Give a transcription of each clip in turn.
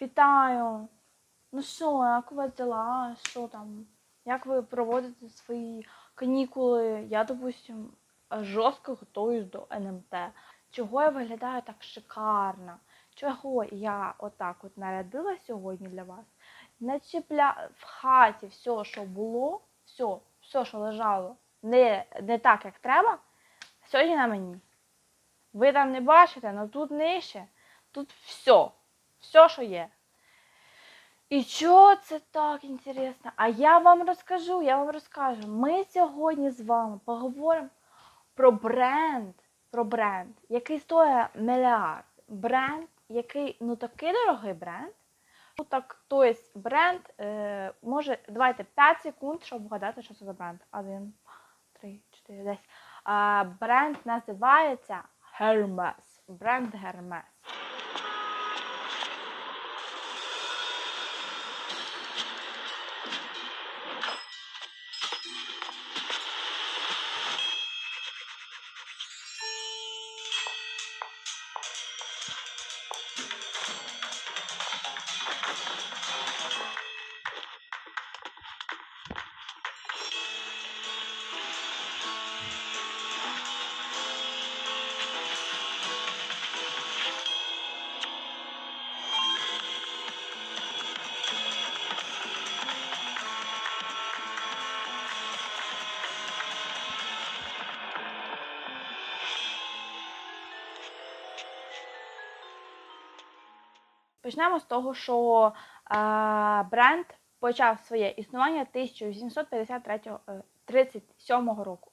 Вітаю! Ну що, як у вас дела? Що там? Як ви проводите свої канікули? Я, допустим, жорстко готуюсь до НМТ. Чого я виглядаю так шикарно? Чого я отак от нарядила сьогодні для вас? Не чіпля в хаті все, що було, все, все, що лежало, не, не так, як треба, сьогодні на мені. Ви там не бачите, але тут нижче, тут все, все, що є. І що це так інтересно? А я вам розкажу, я вам розкажу. Ми сьогодні з вами поговоримо про бренд, про бренд, який стоїть мільярд. Бренд, який ну такий дорогий бренд. Ну так, тобто бренд, е, може, давайте 5 секунд, щоб вгадати, що це за бренд. Один, три, чотири, десять. А, бренд називається Hermes. Бренд Hermes. Почнемо з того, що е, бренд почав своє існування 1837 року.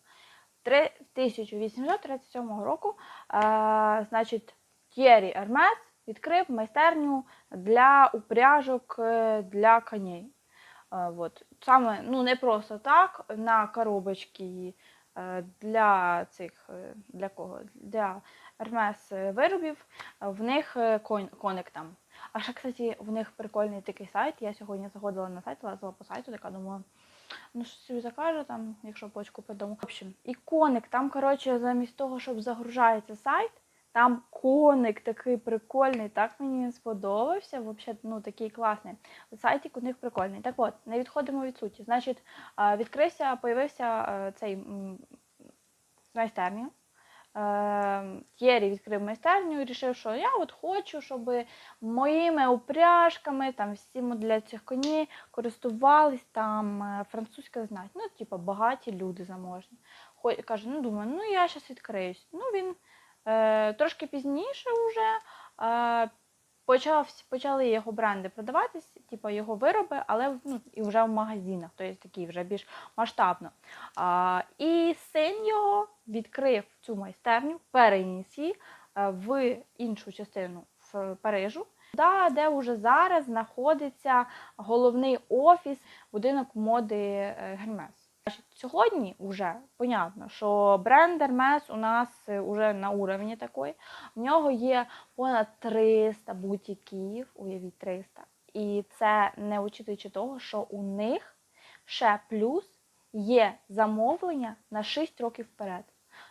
Три- 1837 року, е, значить, Т'єрі Ермес відкрив майстерню для упряжок е, для коней. Е, от. Саме ну, не просто так, на коробочки е, для цих, е, для кого? Для Ермес виробів, е, в них е, коник там. А ще, кстати, в них прикольний такий сайт. Я сьогодні заходила на сайт, лазила по сайту, така думаю, ну що собі закажу там, якщо почку подому. В общем, і коник, там, коротше, замість того, щоб загружається сайт, там коник такий прикольний, так мені сподобався. Взагалі, ну такий класний. Сайтик у них прикольний. Так от, не відходимо від суті. Значить, відкрився, появився е, цей майстерня. Е, Єрі відкрив майстерню і вирішив, що я от хочу, щоб моїми упряжками, там всім для цих коней користувались там е, французька знать. Ну, типу, багаті люди заможні. Хо- Каже, ну думаю, ну я зараз відкриюсь. Ну він е, трошки пізніше вже е, почав, почали його бренди продаватись, типу його вироби, але ну, і вже в магазинах, тобто такі вже більш масштабно. А, і син його відкрив цю майстерню, переніс її е, в іншу частину в Парижу, да, де вже зараз знаходиться головний офіс будинок моди е, Гермес. Сьогодні вже понятно, що бренд Hermes у нас вже на уровні такий. В нього є понад 300 бутіків, уявіть 300. І це не учитуючи того, що у них ще плюс є замовлення на 6 років вперед.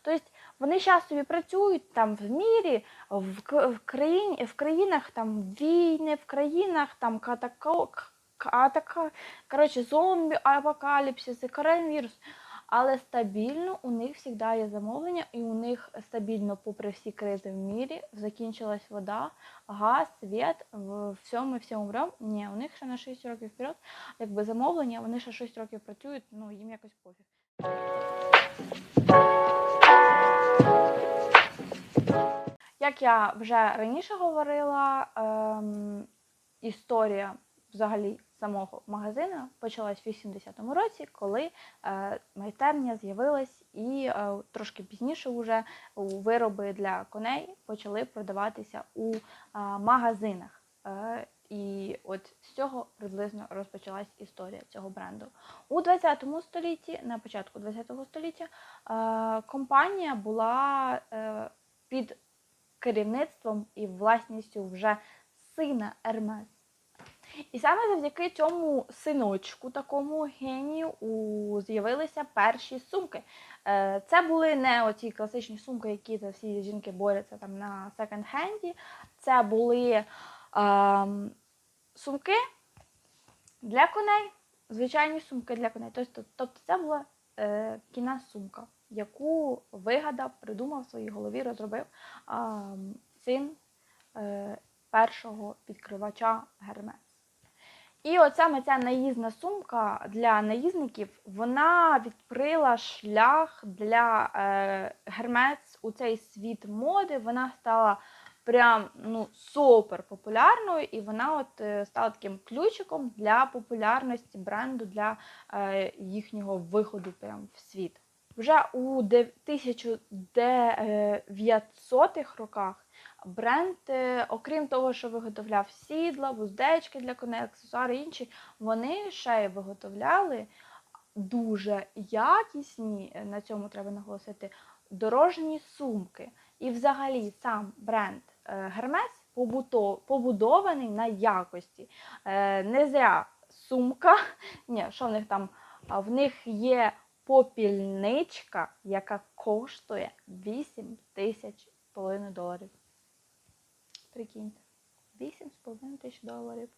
Тобто вони зараз собі працюють там в мірі, в, в, країні, в країнах там війни, в країнах там катако, катака, коротше, зомбі, апокаліпсиси, коронавірус. Але стабільно у них завжди є замовлення, і у них стабільно, попри всі кризи в мірі, закінчилась вода, газ, світ, в всьому і всьому брем. Ні, у них ще на 6 років вперед, якби замовлення, вони ще 6 років працюють, ну їм якось пофіг. Як я вже раніше говорила, ем, історія взагалі самого магазину почалась в 80-му році, коли е, майстерня з'явилась, і е, трошки пізніше вже вироби для коней почали продаватися у е, магазинах. Е, і от з цього приблизно розпочалась історія цього бренду. У 20 столітті, на початку 20 століття, е, компанія була е, під керівництвом і власністю вже сина Ермес. І саме завдяки цьому синочку, такому генію, з'явилися перші сумки. Е, Це були не оці класичні сумки, які за всі жінки борються там на секонд-хенді. Це були ем, сумки для коней, звичайні сумки для коней. Тобто, тобто це була е, кінна сумка, яку вигадав, придумав в своїй голові, розробив а, син е, першого відкривача Гермес. І от саме ця наїзна сумка для наїзників вона відкрила шлях для е, Гермес у цей світ моди. Вона стала прям ну, супер популярною, і вона от е, стала таким ключиком для популярності бренду, для е, їхнього виходу прям в світ. Вже у дев- 1900-х роках бренд, е, окрім того, що виготовляв сідла, вуздечки для коней, аксесуари інші, вони ще й виготовляли дуже якісні, е, на цьому треба наголосити, дорожні сумки. І взагалі сам бренд е, побуто- побудований на якості. Е, Не зря сумка, ні, що в них там? В них є попільничка, яка коштує 8 тисяч половиною доларів. Прикиньте, 8,5 тисяч доларів.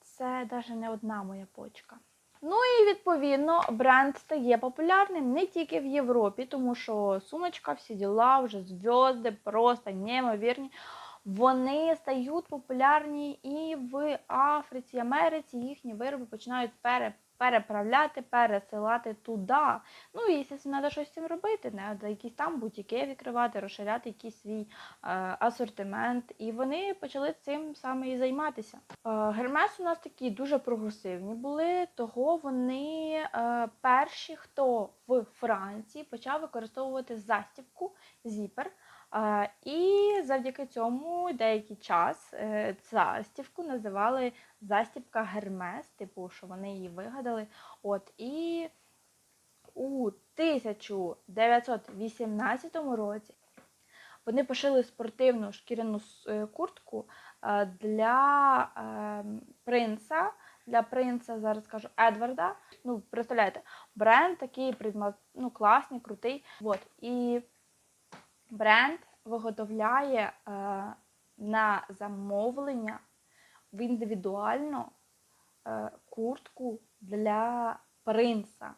Це навіть не одна моя почка. Ну і відповідно бренд стає популярним не тільки в Європі, тому що сумочка, всі діла, вже зв'язки просто неймовірні. Вони стають популярні і в Африці, Америці. Їхні вироби починають пере, переправляти, пересилати туди. Ну і звісно, треба щось з цим робити. Треба якісь там бутіки відкривати, розширяти якийсь свій е, асортимент. І вони почали цим саме і займатися. Е, Гермес у нас такі дуже прогресивні були, того вони е, перші, хто в Франції почав використовувати застібку зіпер. І завдяки цьому деякий час е, застібку називали застібка Гермес, типу, що вони її вигадали. От і у 1918 році вони пошили спортивну шкіряну е, куртку е, для е, принца. Для принца, зараз скажу, Едварда. Ну, представляєте, бренд такий ну, класний, крутий. От. І бренд виготовляє е, на замовлення в індивідуально е, куртку для принца.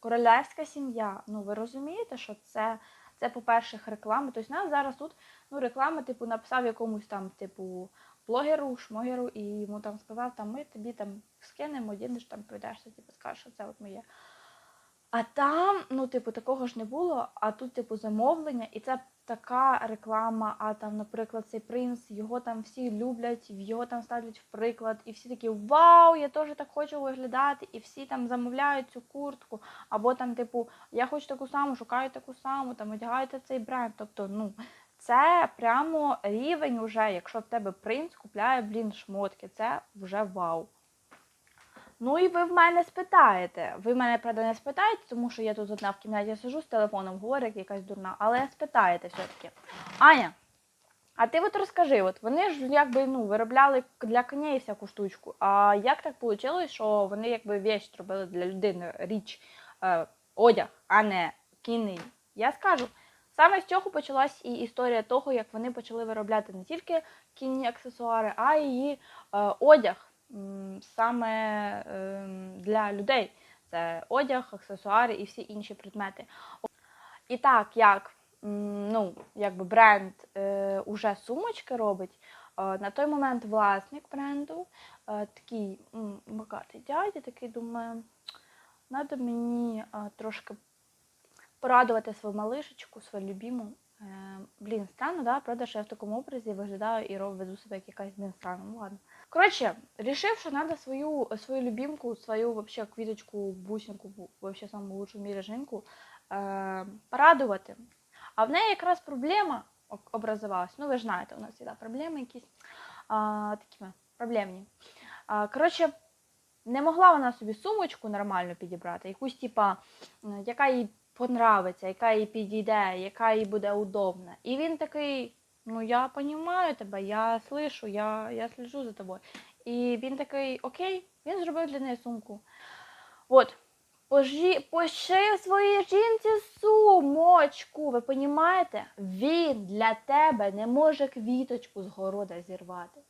Королевська сім'я. Ну, ви розумієте, що це, це по-перше, реклама. Тобто нас зараз тут ну, реклама, типу, написав якомусь там, типу, блогеру, шмогеру, і йому там сказав, там ми тобі там скинемо, одінеш, там прийдешся, типу, скажеш, що це от моє. А там, ну, типу, такого ж не було, а тут, типу, замовлення, і це така реклама. А там, наприклад, цей принц, його там всі люблять, його там ставлять в приклад, і всі такі Вау, я теж так хочу виглядати, і всі там замовляють цю куртку. Або там, типу, я хочу таку саму, шукаю таку саму, там одягайте цей бренд. Тобто, ну, це прямо рівень уже, якщо в тебе принц купляє, блін, шмотки, це вже вау. Ну і ви в мене спитаєте. Ви мене, правда, не спитаєте, тому що я тут одна в кімнаті сижу з телефоном, говорю, як якась дурна, але спитаєте все-таки. Аня, а ти от розкажи, от вони ж якби ну, виробляли для коней всяку штучку. А як так вийшло, що вони якби вещь робили для людини, річ, е, одяг, а не кінний? Я скажу. Саме з цього почалась і історія того, як вони почали виробляти не тільки кінні аксесуари, а й її е, одяг саме ем, для людей. Це одяг, аксесуари і всі інші предмети. І так, як ну, якби бренд е, уже сумочки робить, е, на той момент власник бренду, е, такий м, богатий дядя, такий думає, треба мені е, трошки порадувати свою малишечку, свою любиму. Е, блін, странно, да? Правда, що я в такому образі виглядаю і роб- веду себе як якась блін странно. Ну ладно. Коротше, рішив, що треба свою, свою любимку, свою вообще квіточку, бусинку, вообще саму лучшу в мірі жінку е, порадувати. А в неї якраз проблема об- образувалась. Ну, ви ж знаєте, у нас завжди проблеми якісь а, такі проблемні. А, коротше, не могла вона собі сумочку нормально підібрати, якусь, типа, яка їй понравиться, яка їй підійде, яка їй буде удобна. І він такий: ну я розумію тебе, я слышу, я, я слежу за тобою. І він такий, окей, він зробив для неї сумку. От, пожі, пошив своїй жінці сумочку. Ви розумієте? Він для тебе не може квіточку з города зірвати.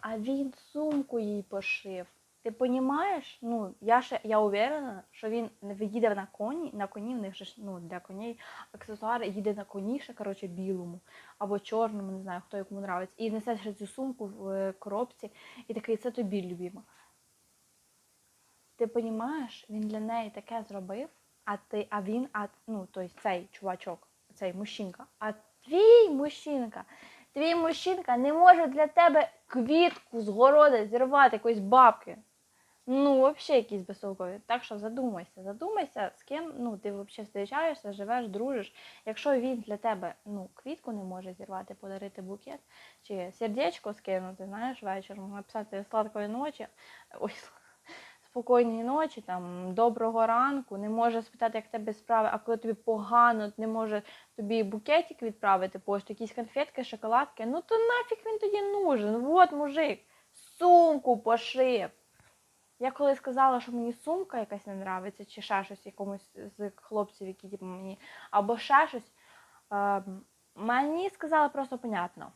а він сумку їй пошив. Ти понімаєш? Ну, я ще я уверена, що він не їде на коні, на коні, в них же ну, для коней аксесуари їде на коні, ще, коротше, білому або чорному, не знаю, хто якому нравиться. І несе ще цю сумку в е, коробці, і такий, це тобі, любима. Ти понімаєш, він для неї таке зробив, а ти, а він, а ну, тобто цей чувачок, цей мужчинка, а твій мужчинка, твій мужчинка не може для тебе квітку з города зірвати якоїсь бабки. Ну, взагалі якісь безтолкові. Так що задумайся, задумайся, з ким ну, ти взагалі зустрічаєшся, живеш, дружиш. Якщо він для тебе ну, квітку не може зірвати, подарити букет, чи сердечко скинути, знаєш, вечором, написати сладкої ночі, ой, спокійної ночі, там, доброго ранку, не може спитати, як тебе справи, а коли тобі погано, не може тобі букетик відправити, пошту, якісь конфетки, шоколадки, ну то нафіг він тоді нужен. От мужик, сумку пошив. Я коли сказала, що мені сумка якась не нравиться, чи ще щось якомусь з хлопців, які типу, мені, або ще щось, е, мені сказали просто понятно.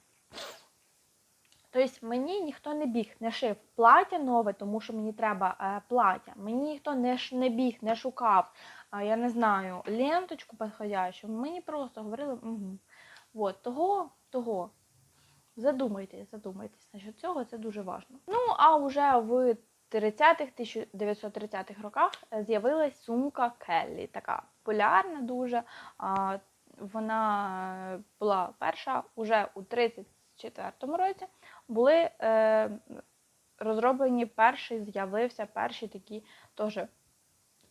Тобто мені ніхто не біг, не шив плаття нове, тому що мені треба е, плаття. Мені ніхто не, ш- не біг, не шукав, е, я не знаю, ленточку підходящу. Мені просто говорили, угу. От, того, того. Задумайтесь, задумайтесь насчет цього, це дуже важливо. Ну, а вже в 30-х, 1930-х роках е, з'явилась сумка Келлі, така популярна дуже. Вона е, була перша уже у 34-му році. Були е, розроблені перші, з'явився перші такі теж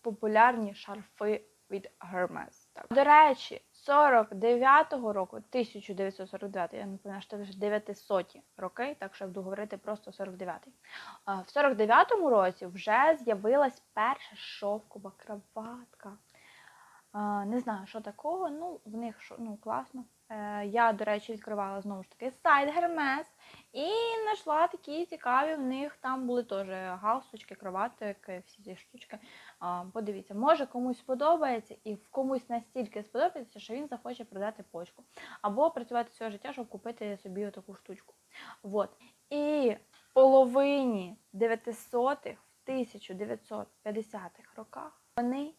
популярні шарфи від Hermes. Так. До речі, 49-го року, 1949, я не що це вже 900 роки, так що я буду говорити просто 49-й. В 49-му році вже з'явилась перша шовкова краватка. Не знаю, що такого, ну, в них ну, класно. Е, Я, до речі, відкривала знову ж таки сайт Hermes і знайшла такі цікаві. В них там були теж галстучки, кроватики, всі ці штучки. Подивіться, може комусь сподобається, і в комусь настільки сподобається, що він захоче продати почку. Або працювати все життя, щоб купити собі таку штучку. Вот. І половині 900-х, в 1950-х роках вони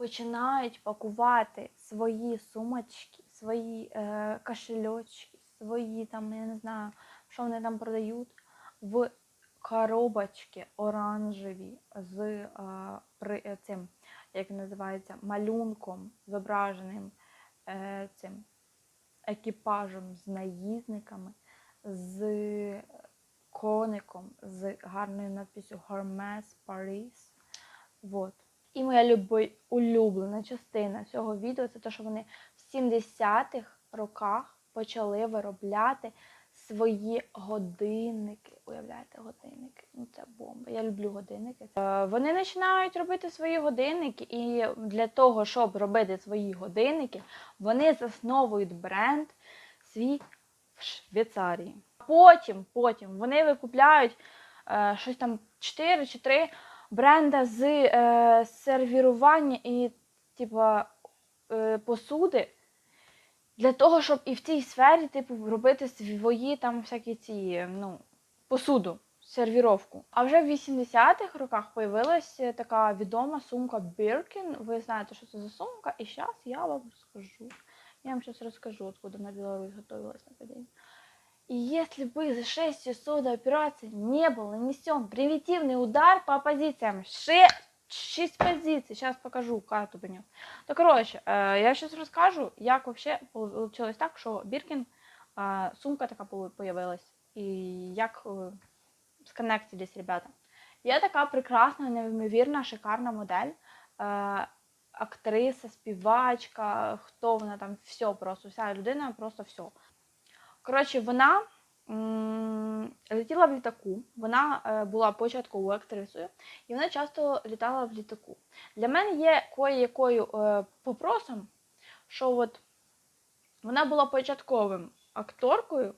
починають пакувати свої сумочки, свої е, кошельочки, свої там, я не знаю, що вони там продають, в коробочки оранжеві з е, при, е, цим, як називається, малюнком зображеним е, цим екіпажем з наїзниками, з коником, з гарною надписю Hermes Paris. Вот. І моя улюблена частина цього відео це те, що вони в 70-х роках почали виробляти свої годинники. Уявляєте, годинники? Ну це бомба. Я люблю годинники. Е, Вони починають робити свої годинники, і для того, щоб робити свої годинники, вони засновують бренд свій в Швейцарії. Потім, потім вони викупляють е, щось там 4 чи 3 бренда з е, сервірування і типа, е, посуди для того, щоб і в цій сфері, типу, робити свої там всякі ці, ну, посуду, сервіровку. А вже в 80-х роках появилася така відома сумка Birkin. Ви знаєте, що це за сумка, і зараз я вам розкажу. Я вам зараз розкажу, откуда на Беларусь готовилась нападение. И если бы за 6 часов до операции не был нанесен превентивный удар по позициям, 6, позиций, сейчас покажу карту по нему. То, короче, э, я сейчас расскажу, як вообще получилось так, що Біркін, э, сумка така пол- появилась, і як э, сконнектились ребята. Є така прекрасна, неймовірна, шикарна модель. Е, актриса, співачка, хто вона там, все просто, вся людина, просто все. Коротше, вона летіла в літаку, вона е, була початковою актрисою, і вона часто літала в літаку. Для мене є кое-якою е, попросом, що от вона була початковим акторкою,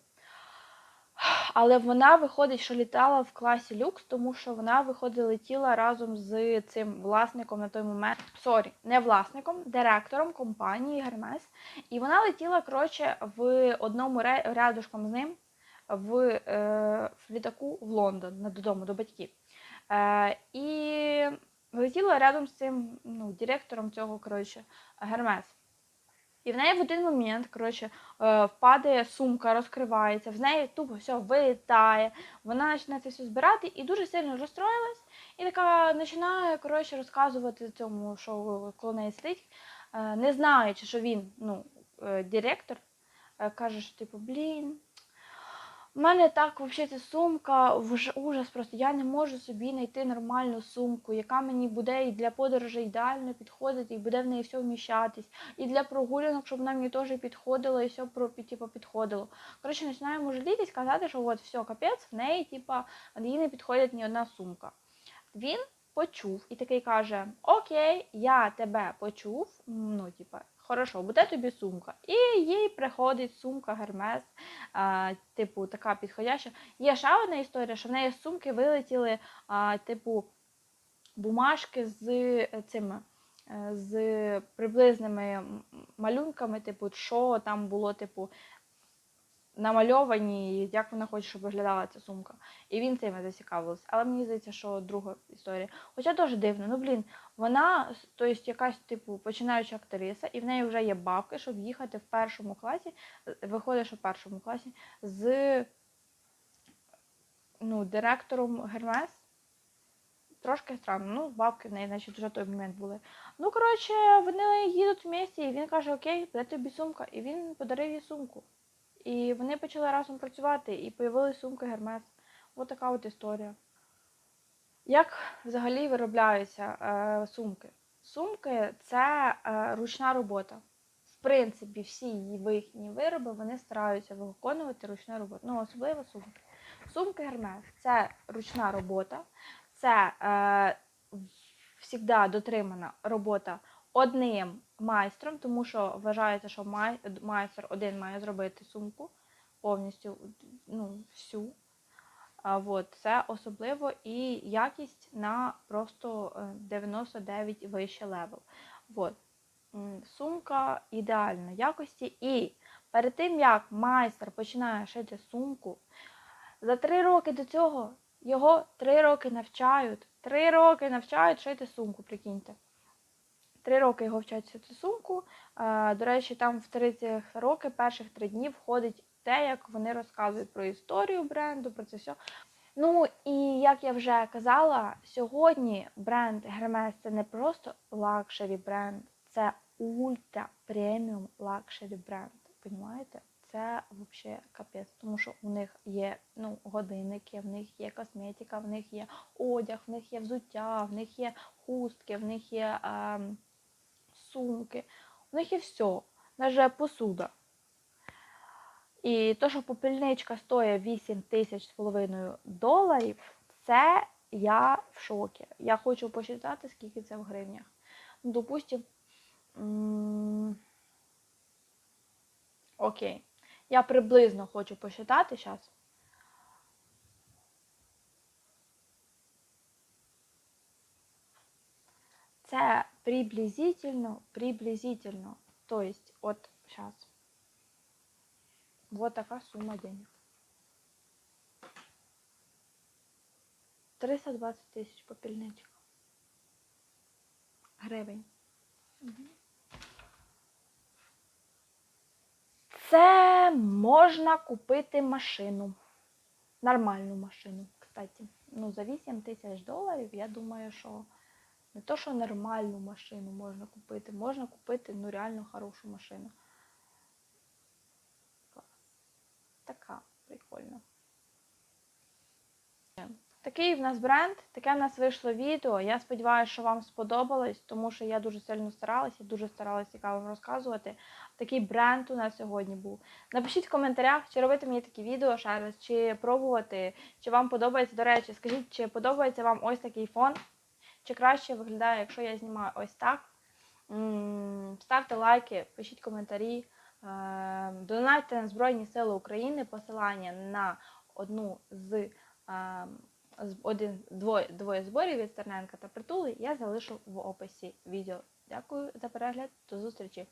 але вона виходить, що літала в класі люкс, тому що вона виходить, летіла разом з цим власником на той момент. Сорі, не власником, директором компанії Hermes. І вона летіла, коротше, в одному рядушком з ним в, е, в літаку в Лондон додому до батьків. Е, і летіла рядом з цим ну, директором цього коротше, Гермес. І в неї в один момент коротше, е, впадає сумка, розкривається, в неї тупо все вилітає, вона починає це все збирати і дуже сильно розстроїлась. І така починає коротше, розказувати цьому, що коло неї сидить, е, не знаючи, що він ну, е, директор, каже, що типу, блін. У мене так взагалі сумка вж- ужас просто. Я не можу собі знайти нормальну сумку, яка мені буде і для подорожей ідеально підходити, і буде в неї все вміщатись, і для прогулянок, щоб вона мені теж підходила і все про типу, підходило. Коротше, починаємо жалітись, казати, що от все, капець, в неї, типа, їй не підходить ні одна сумка. Він почув і такий каже: Окей, я тебе почув. Ну, типа, хорошо, буде тобі сумка. І їй приходить сумка Гермес, а, типу, така підходяща. Є ще одна історія, що в неї з сумки вилетіли, а, типу, бумажки з е, цими. е, З приблизними малюнками, типу, що там було, типу, намальовані, як вона хоче, щоб виглядала ця сумка. І він цим зацікавився. Але мені здається, що друга історія. Хоча теж дивно, ну блін, вона, тобто якась, типу, починаюча актриса, і в неї вже є бабки, щоб їхати в першому класі, е, виходить, що першому класі, з ну, директором Гермес. Трошки странно, ну, бабки в неї, значить, вже той момент були. Ну, коротше, вони їдуть в місті, і він каже, окей, буде тобі сумка. І він подарив їй сумку. І вони почали разом працювати, і появилась сумка Гермес. Ось така от історія. Як взагалі виробляються е, сумки? Сумки це е, ручна робота. В принципі, всі її їхні вироби вони стараються виконувати ручну роботу. Ну, особливо сумки. Сумки Гермес це ручна робота, це е, дотримана робота одним майстром, тому що вважається, що май, майстер один має зробити сумку повністю ну, всю. А, от, це особливо і якість на просто е, 99 вище левел. От. Сумка ідеальної якості. І перед тим, як майстер починає шити сумку, за три роки до цього його три роки навчають. Три роки навчають шити сумку, прикиньте. Три роки його вчать шити сумку. Е, До речі, там в 30 роки, перших три дні входить те, як вони розказують про історію бренду, про це все. Ну і як я вже казала, сьогодні бренд Hermes це не просто лакшері бренд, це ультра преміум лакшері бренд. Понімаєте? Це взагалі капець, тому що у них є ну, годинники, в них є косметика, в них є одяг, в них є взуття, в них є хустки, в них є ем, сумки, у них є все, навіть посуда. І то, що попільничка стоїть 8 тисяч з половиною доларів, це я в шокі. Я хочу посчитати, скільки це в гривнях. Ну, допустим, окей. Я приблизно хочу посчитати зараз. Це приблизительно, приблизительно. То есть, от сейчас. Вот така сума денег. 320 тисяч попільничка. Гривень. Це можна купити машину. Нормальну машину, кстати. Ну, за 8 тисяч доларів, я думаю, що не то, що нормальну машину можна купити, можна купити ну, реально хорошу машину. Така прикольна. Такий в нас бренд, таке в нас вийшло відео. Я сподіваюся, що вам сподобалось, тому що я дуже сильно старалася, дуже старалася цікаво розказувати. Такий бренд у нас сьогодні був. Напишіть в коментарях, чи робити мені такі відео ще раз, чи пробувати, чи вам подобається. До речі, скажіть, чи подобається вам ось такий фон, чи краще виглядає, якщо я знімаю ось так. Ставте лайки, пишіть коментарі. Е, Донатьте на Збройні Сили України. Посилання на одну е, з- один двоє, двоє зборів від Стерненка та Притули я залишу в описі відео. Дякую за перегляд. До зустрічі.